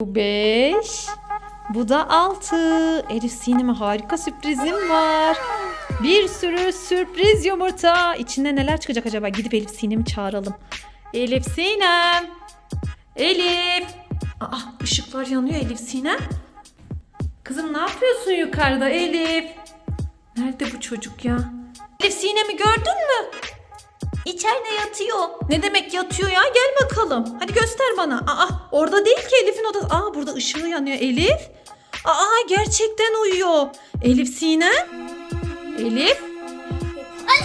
Bu 5. Bu da 6. Elif Sinem'e harika sürprizim var. Bir sürü sürpriz yumurta. İçinde neler çıkacak acaba? Gidip Elif Sinem'i çağıralım. Elif Sinem. Elif. Aa ışıklar yanıyor Elif Sinem. Kızım ne yapıyorsun yukarıda Elif? Nerede bu çocuk ya? Elif Sinem'i gördün mü? İçeride yatıyor. Ne demek yatıyor ya? Gel bakalım. Hadi göster bana. Aa orada değil ki Elif'in odası. Aa burada ışığı yanıyor Elif. Aa gerçekten uyuyor. Elif Sinem. Elif. Ay,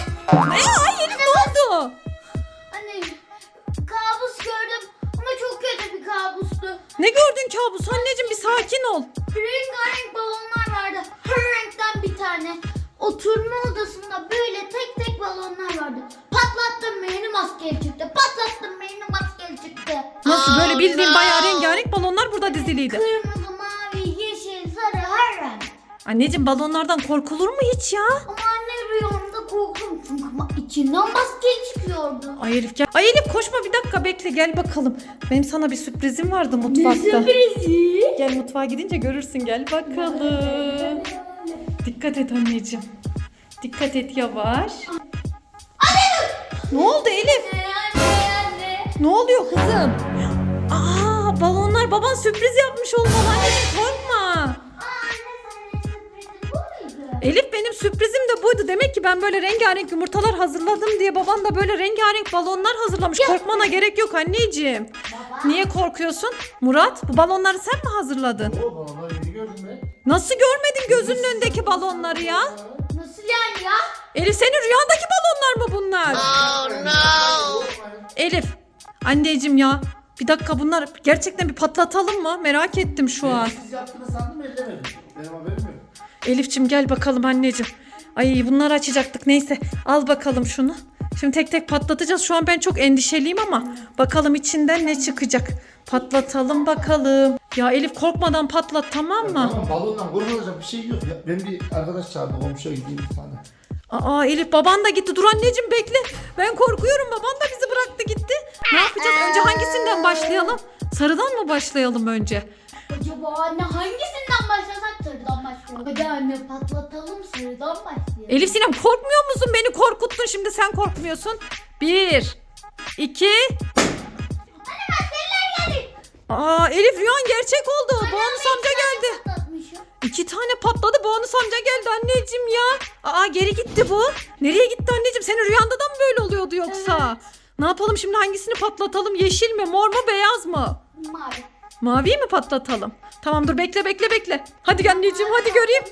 ay Elif ne oldu? Anne kabus gördüm ama çok kötü bir kabustu. Ne gördün kabus anneciğim bir sakin ol. Rengarenk balonlar vardı. Her renkten bir tane. Oturma odasında böyle tek tek balonlar vardı. Maskeli çıktı. Patlattım beni maskeli çıktı. Nasıl böyle bildiğin bayağı rengarenk balonlar burada diziliydi. Kırmızı, mavi, yeşil, sarı her renk. Anneciğim balonlardan korkulur mu hiç ya? Ama anne rüyamda korktum çünkü ma- içinden maskeli çıkıyordu. Ay Elif gel. Ay Elif koşma bir dakika bekle gel bakalım. Benim sana bir sürprizim vardı mutfakta. Sürprizi. Gel mutfağa gidince görürsün gel bakalım. Dikkat et anneciğim. Dikkat et yavaş. Ne oldu Elif? Anne anne. Ne oluyor kızım? Aa balonlar baban sürpriz yapmış olmalı anneciğim korkma. Elif benim sürprizim de buydu. Demek ki ben böyle rengarenk yumurtalar hazırladım diye baban da böyle rengarenk balonlar hazırlamış. Korkmana gerek yok anneciğim. Baba. Niye korkuyorsun? Murat bu balonları sen mi hazırladın? O balonları yeni gördüm ben. Nasıl görmedin gözünün önündeki balonları ya? Yani ya? Elif senin rüyandaki balonlar mı bunlar? Elif anneciğim ya bir dakika bunlar gerçekten bir patlatalım mı? Merak ettim şu an. Siz yaptığını sandım ellemedim. Benim haberim yok. Elifçim gel bakalım anneciğim. Ay bunları açacaktık neyse al bakalım şunu. Şimdi tek tek patlatacağız. Şu an ben çok endişeliyim ama bakalım içinden ne çıkacak. Patlatalım bakalım. Ya Elif korkmadan patlat tamam mı? Tamam balondan korkulacak bir şey yok. Ya, ben bir arkadaş çağırdım komşuya gideyim bir tane. Aa Elif baban da gitti. Dur anneciğim bekle. Ben korkuyorum. Baban da bizi bıraktı gitti. Ne yapacağız? Önce hangisinden başlayalım? Sarıdan mı başlayalım önce? Acaba anne hangisinden başlasak sarıdan başlayalım. Hadi anne patlatalım sarıdan başlayalım. Elif Sinem korkmuyor musun? Beni korkuttun şimdi sen korkmuyorsun. Bir, iki. Aa Elif rüyan gerçek oldu. Bonus amca geldi. İki tane patladı. Bonus amca geldi anneciğim ya. Aa geri gitti bu. Nereye gitti anneciğim? Senin rüyanda da mı böyle oluyordu yoksa? Ne yapalım şimdi hangisini patlatalım? Yeşil mi, mor mu, beyaz mı? Mavi. Maviyi mi patlatalım? Tamam dur bekle bekle bekle. Hadi anneciğim hadi göreyim.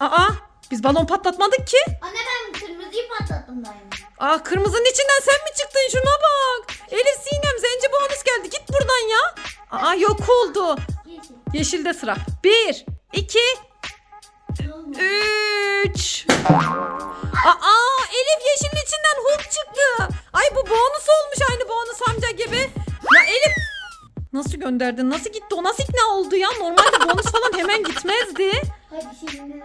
Aa biz balon patlatmadık ki. Anne ben kırmızıyı patlattım daima. Aa kırmızının içinden sen mi çıktın? Şuna bak. Elif Sinem zenci bonus geldi. Git buradan ya. Aa yok oldu. Yeşil. Yeşilde sıra. Bir, iki, üç. Aa Elif yeşilin içinden Hulk çıktı. Ay bu bonus olmuş aynı bonus amca gibi. Ya Elif nasıl gönderdin? Nasıl gitti? O nasıl ikna oldu ya? Normalde bonus falan hemen gitmezdi. Hadi şimdi.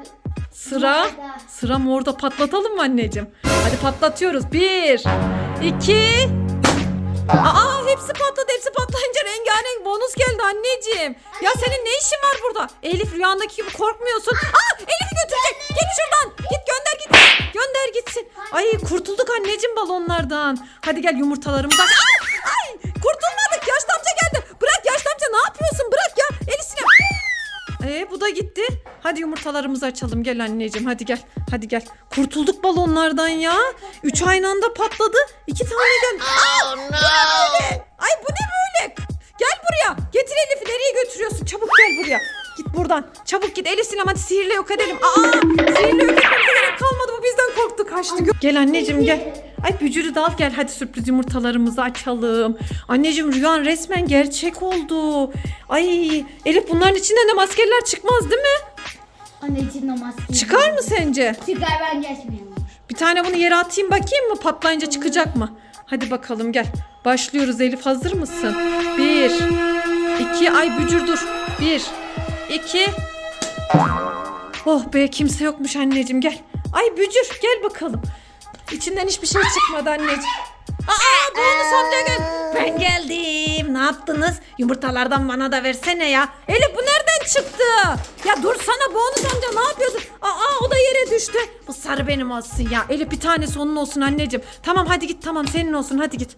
Sıra sıra morda patlatalım mı anneciğim? Hadi patlatıyoruz. Bir, iki. Aa hepsi patladı. Hepsi patlayınca rengarenk bonus geldi anneciğim. Ya senin ne işin var burada? Elif rüyandaki gibi korkmuyorsun. Aa Elif'i götürecek. Git şuradan. Git gönder gitsin. Gönder gitsin. Ay kurtulduk anneciğim balonlardan. Hadi gel yumurtalarımızı aç. Ay, Ee bu da gitti. Hadi yumurtalarımızı açalım. Gel anneciğim hadi gel. Hadi gel. Kurtulduk balonlardan ya. Üç aynı anda patladı. İki tane. Aa, bu ne böyle? Ay bu ne böyle? Gel buraya. Getir Elif'i nereye götürüyorsun? Çabuk gel buraya. Git buradan. Çabuk git Elif Sinem hadi sihirle yok edelim. Aa sihirle yok etmemize gerek kalmadı. Bu bizden korktu kaçtı. Gel anneciğim gel. Ay bücürü de al gel hadi sürpriz yumurtalarımızı açalım. Anneciğim rüyan resmen gerçek oldu. Ay Elif bunların içinden de maskeler çıkmaz değil mi? Anne içinde maske. Çıkar mı sence? Çıkar ben geçmiyorum. Bir tane bunu yere atayım bakayım mı patlayınca çıkacak mı? Hadi bakalım gel. Başlıyoruz Elif hazır mısın? Bir, iki, ay bücür dur. Bir, iki. Oh be kimse yokmuş anneciğim gel. Ay bücür gel bakalım. İçinden hiçbir şey çıkmadı anneciğim. Aa bonus amca gel. Ben geldim. Ne yaptınız? Yumurtalardan bana da versene ya. Elif bu nereden çıktı? Ya dursana bonus amca ne yapıyorsun? Aa o da yere düştü. Bu sarı benim olsun ya. Elif bir tanesi onun olsun anneciğim. Tamam hadi git tamam senin olsun hadi git.